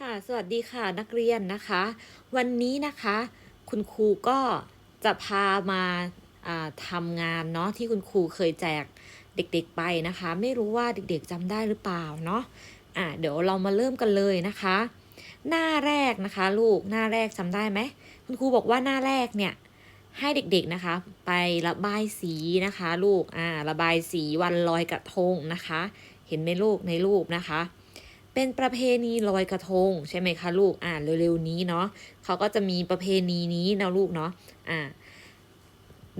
ค่ะ สวัสดีค่ะนักเรียนนะคะ วันนี้นะคะ คุณครูก็จะพามาาทำงานเนาะที่คุณครูเคยแจกเด็กๆไปนะคะ ไม่รู้ว่าเด็กๆจำได้หรือเปล่าเนาะอะเดี๋ยวเรามาเริ่มกันเลยนะคะ หน้าแรกนะคะลูกหน้าแรกจำได้ไหมคุณครูบอกว่าหน้าแรกเนี่ยให้เด็กๆนะคะ ไประบายสีนะคะ ลูกอ่าระบายสีวันลอยกระทงนะคะ เห็นไหมลูกในรูปนะคะ เป็นประเพณีลอยกระทง ใช่ไหมคะลูกอ่าเร็วๆนี้เนาะเขาก็จะมีประเพณีนี้นะลูกเนาะอ่า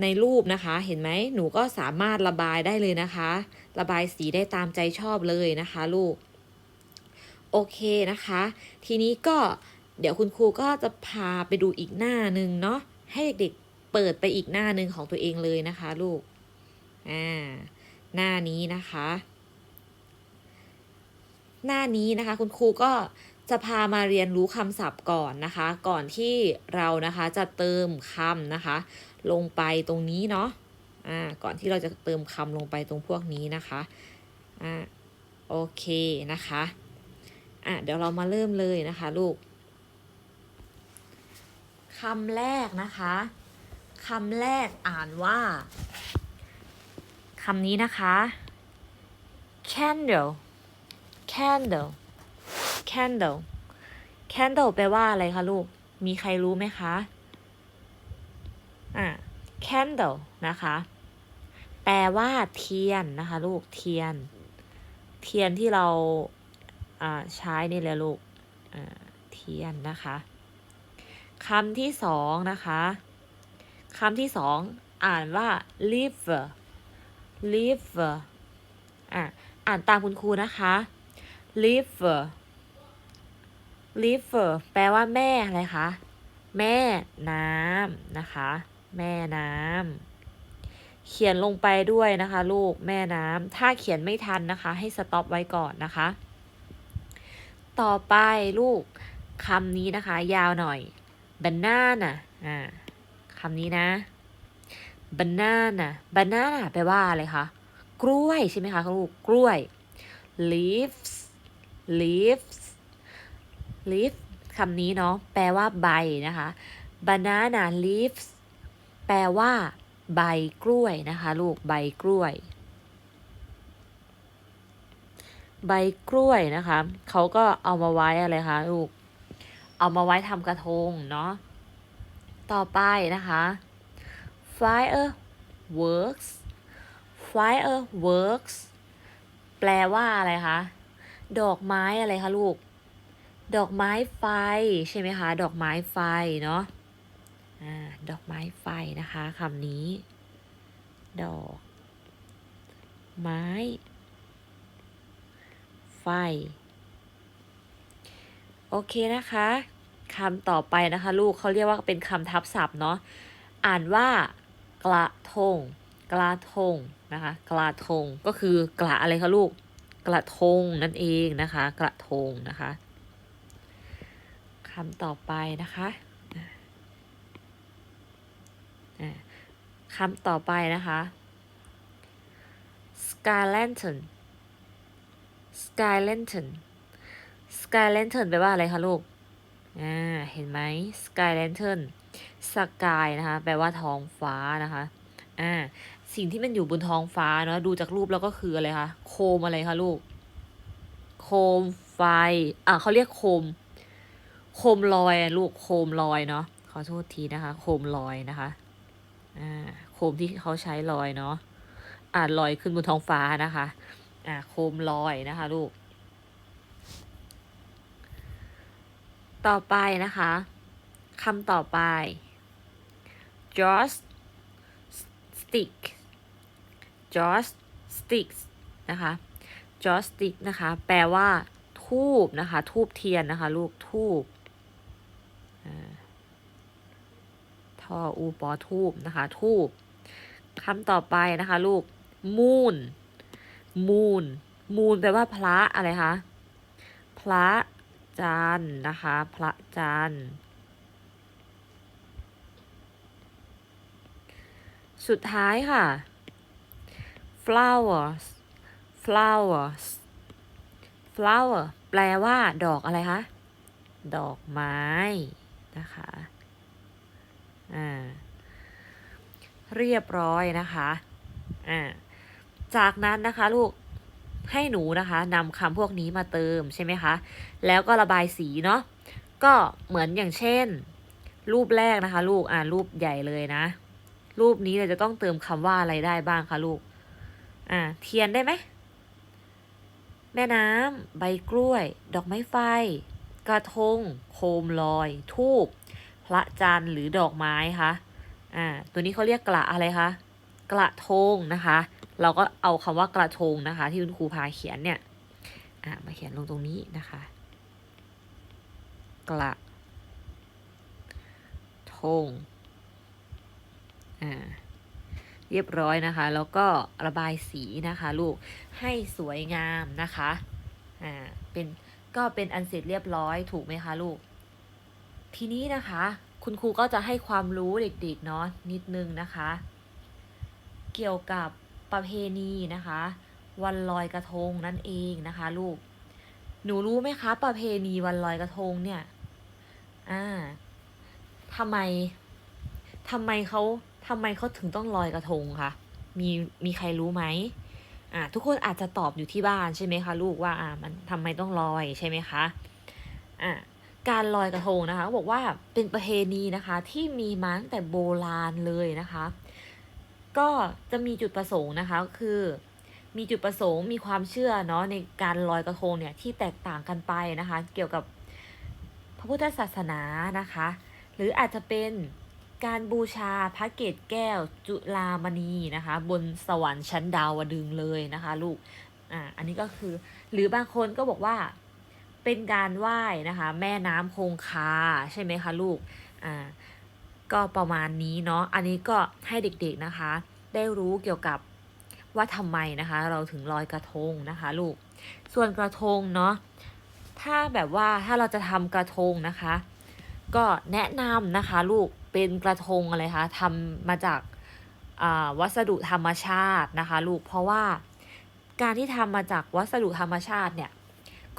ในรูปนะคะเห็นไหมหนูก็สามารถระบายได้เลยนะคะ ระบายสีได้ตามใจชอบเลยนะคะลูก โอเคนะคะ ทีนี้ก็เดี๋ยวคุณครูก็จะพาไปดูอีกหน้าหนึ่งเนาะให้เด็กๆเปิดไปอีกหน้าหนึ่งของตัวเองเลยนะคะลูกอ่าหน้านี้นะคะ หน้านี้นะคะ คุณครูก็จะพามาเรียนรู้คำศัพท์ก่อนนะคะ ก่อนที่เรานะคะจะเติมคำนะคะ ลงไปตรงนี้เนาะอ่าก่อนที่เราจะเติมคำลงไปตรงพวกนี้นะคะอ่าโอเคนะคะอะเดี๋ยวเรามาเริ่มเลยนะคะลูกคำแรกนะคะคำแรกอ่านว่าคำนี้นะคะ candle candle candle candle แปลว่าอะไรคะลูก มีใครรู้ไหมคะ อ่า candle นะคะ แปลว่าเทียนนะคะ ลูก เทียน เทียนที่เราอ่าใช้นี่แหละลูก อ่า เทียนนะคะคำที่สองนะคะคำที่สองอ่านว่า liver liver อะอ่านตามคุณครูนะคะ liver liver แปลว่าแม่อะไรคะ แม่น้ำนะคะ แม่น้ำเขียนลงไปด้วยนะคะ ลูกแม่น้ำถ้าเขียนไม่ทันนะคะ ให้สต็อปไว้ก่อนนะคะ ต่อไปลูกคำนี้นะคะ ยาวหน่อย banana อ่าคำนี้นะ banana banana แปลว่าอะไรคะ กล้วยใช่ไหมคะลูก กล้วย leaves leaves leaf คำนี้เนาะแปลว่าใบนะคะ banana leaves แปลว่า ใบกล้วยนะคะ ลูกใบกล้วย ใบกล้วยนะคะเขาก็เอามาไว้อะไรคะลูก เอามาไว้ทำกระทงเนาะต่อไปนะคะ fireworks fireworks แปลว่าอะไรคะ ดอกไม้อะไรคะลูก ดอกไม้ไฟใช่ไหมคะ ดอกไม้ไฟเนาะอ่าดอกไม้ไฟนะคะคำนี้ ดอก ไม้ ไฟ โอเคนะคะคำต่อไปนะคะ ลูกเขาเรียกว่าเป็นคำทับศัพท์เนาะอ่านว่ากระทงกระทงนะคะกระทงก็คือกระอะไรคะลูก กระทงนั่นเองนะคะ กระทงนะคะคำต่อไปนะคะคำต่อไปนะคะ sky lantern sky lantern sky lantern แปลว่าอะไรคะลูก อ่า เห็นไหม sky lantern sky นะคะ แปลว่าท้องฟ้านะคะ อ่า สิ่งที่มันอยู่บนท้องฟ้าเนาะดูจากรูปแล้วก็คืออะไรคะโคมอะไรคะลูก โคมไฟ อ่าเขาเรียกโคม โคมลอยลูกโคมลอยเนาะขอโทษทีนะคะ โคมลอยนะคะอ่าโคมที่เขาใช้ลอยเนาะอ่าลอยขึ้นบนท้องฟ้านะคะ อ่าโคมลอยนะคะ ลูก ต่อไปนะคะคำต่อไป joss stick joss sticks นะคะ joss stick นะคะ แปลว่าทูบนะคะ ทูบเทียนนะคะ ลูกทูบทออูปอทูบนะคะ ทูบคำต่อไปนะคะ ลูก moon moon moon แปลว่าพระอะไรคะ พระจันนะคะ พระจันสุดท้ายค่ะ flowers flowers flower แปลว่าดอกอะไรคะ ดอกไม้ นะคะ อ่า เรียบร้อยนะคะ อ่า จากนั้นนะคะลูก ให้หนูนะคะนำคำพวกนี้มาเติมใช่ไหมคะ แล้วก็ระบายสีเนาะ ก็เหมือนอย่างเช่น รูปแรกนะคะ ลูก อ่ารูปใหญ่เลยนะ รูปนี้เราจะต้องเติมคำว่าอะไรได้บ้างคะลูก อ่าเทียนได้ไหม แม่น้ำใบกล้วย ดอกไม้ไฟ กระทง โคมลอย ทูบพระจันทร์หรือดอกไม้คะอ่าตัวนี้เขาเรียกกระอะไรคะกระทงนะคะ เราก็เอาคำว่ากระทงนะคะ ที่คุณครูพาเขียนเนี่ยอ่ามาเขียนลงตรงนี้นะคะ กระทงอ่า เรียบร้อยนะคะ แล้วก็ระบายสีนะคะลูกให้สวยงามนะคะอ่าเป็นก็เป็นอันเสร็จเรียบร้อยถูกไหมคะลูก ทีนี้นะคะ คุณครูก็จะให้ความรู้เด็กๆเนาะนิดนึงนะคะ เกี่ยวกับประเพณีนะคะ วันลอยกระทงนั่นเองนะคะลูกหนูรู้ไหมคะ ประเพณีวันลอยกระทงเนี่ย อ่าทำไมทำไมเขา ทำไมเขาถึงต้องลอยกระทงคะมีมีใครรู้ไหมอ่าทุกคนอาจจะตอบอยู่ที่บ้านใช่ไหมคะลูกว่าอ่ามันทำไมต้องลอยใช่ไหมคะอ่าการลอยกระทงนะคะบอกว่าเป็นประเพณีนะคะที่มีมาตั้งแต่โบราณเลยนะคะ ก็จะมีจุดประสงค์นะคะคือมีจุดประสงค์มีความเชื่อเนาะในการลอยกระทงเนี่ยที่แตกต่างกันไปนะคะ เกี่ยวกับพระพุทธศาสนานะคะ หรืออาจจะเป็น การบูชาพระเกศแก้วจุลามณีนะคะ บนสวรรค์ชั้นดาวดึงเลยนะคะ ลูกอ่าอันนี้ก็คือ หรือบางคนก็บอกว่าเป็นการไหว้นะคะ แม่น้ำคงคาใช่ไหมคะลูกอ่าก็ประมาณนี้เนาะอันนี้ก็ให้เด็กๆนะคะ ได้รู้เกี่ยวกับว่าทำไมนะคะ เราถึงลอยกระทงนะคะ ลูกส่วนกระทงเนาะถ้าแบบว่าถ้าเราจะทำกระทงนะคะ ก็แนะนำนะคะ ลูก เป็นกระทงอะไรคะทำมาจากวัสดุธรรมชาตินะคะลูกเพราะว่าการที่ทำมาจากวัสดุธรรมชาติเนี่ย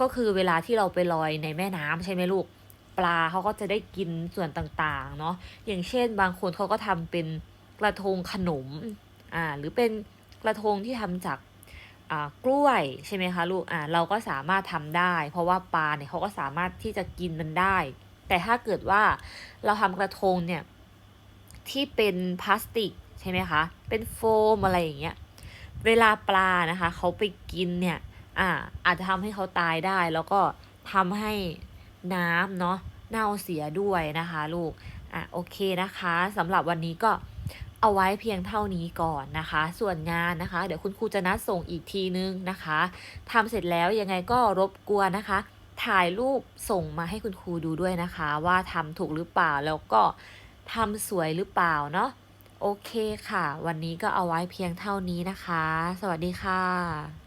ก็คือเวลาที่เราไปลอยในแม่น้ำใช่ไหมลูกปลาเขาก็จะได้กินส่วนต่างๆเนาะอย่างเช่น บางคนเขาก็ทำเป็นกระทงขนมอ่าหรือเป็นกระทงที่ทำจากอ่ากล้วยใช่ไหมคะลูกอ่าเราก็สามารถทำได้ เพราะว่าปลาเนี่ยเขาก็สามารถที่จะกินมันได้ แต่ถ้าเกิดว่าเราทำกระทงเนี่ยที่เป็นพลาสติกใช่ไหมคะ เป็นโฟมอะไรอย่างเงี้ย เวลาปลานะคะเขาไปกินเนี่ย อ่า อาจจะทำให้เขาตายได้ แล้วก็ทำให้น้ำเนาะเน่าเสียด้วยนะคะลูก อะโอเคนะคะสำหรับวันนี้ก็เอาไว้เพียงเท่านี้ก่อนนะคะ ส่วนงานนะคะ เดี๋ยวคุณครูจะนัดส่งอีกทีนึงนะคะทำเสร็จแล้วยังไงก็รบกวนนะคะ ถ่ายรูปส่งมาให้คุณครูดูด้วยนะคะ ว่าทำถูกหรือเปล่าแล้วก็ทำสวยหรือเปล่าเนาะโอเคค่ะ วันนี้ก็เอาไว้เพียงเท่านี้นะคะ สวัสดีค่ะ